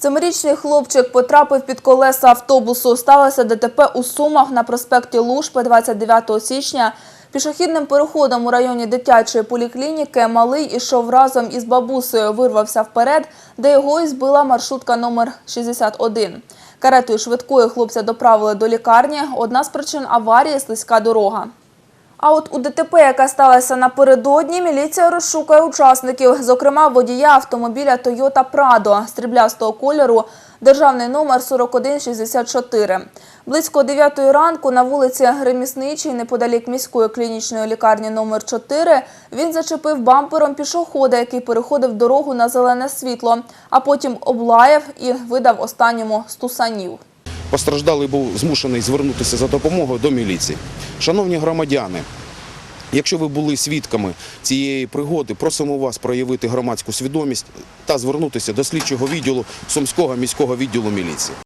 Семирічний хлопчик потрапив під колеса автобусу. Сталося ДТП у Сумах на проспекті Лушпи 29 січня. Пішохідним переходом у районі дитячої поліклініки малий ішов разом із бабусею, вирвався вперед, де його і збила маршрутка номер 61. Каретою швидкої хлопця доправили до лікарні. Одна з причин аварії – слизька дорога. А от у ДТП, яка сталася напередодні, міліція розшукує учасників, зокрема водія автомобіля Toyota Prado стріблястого кольору, державний номер 4164. Близько 9 ранку на вулиці Ремісничій, неподалік міської клінічної лікарні номер 4, він зачепив бампером пішохода, який переходив дорогу на зелене світло, а потім облаяв і видав останньому стусанів. Постраждалий був змушений звернутися за допомогою до міліції. Шановні громадяни, якщо ви були свідками цієї пригоди, просимо вас проявити громадську свідомість та звернутися до слідчого відділу Сумського міського відділу міліції.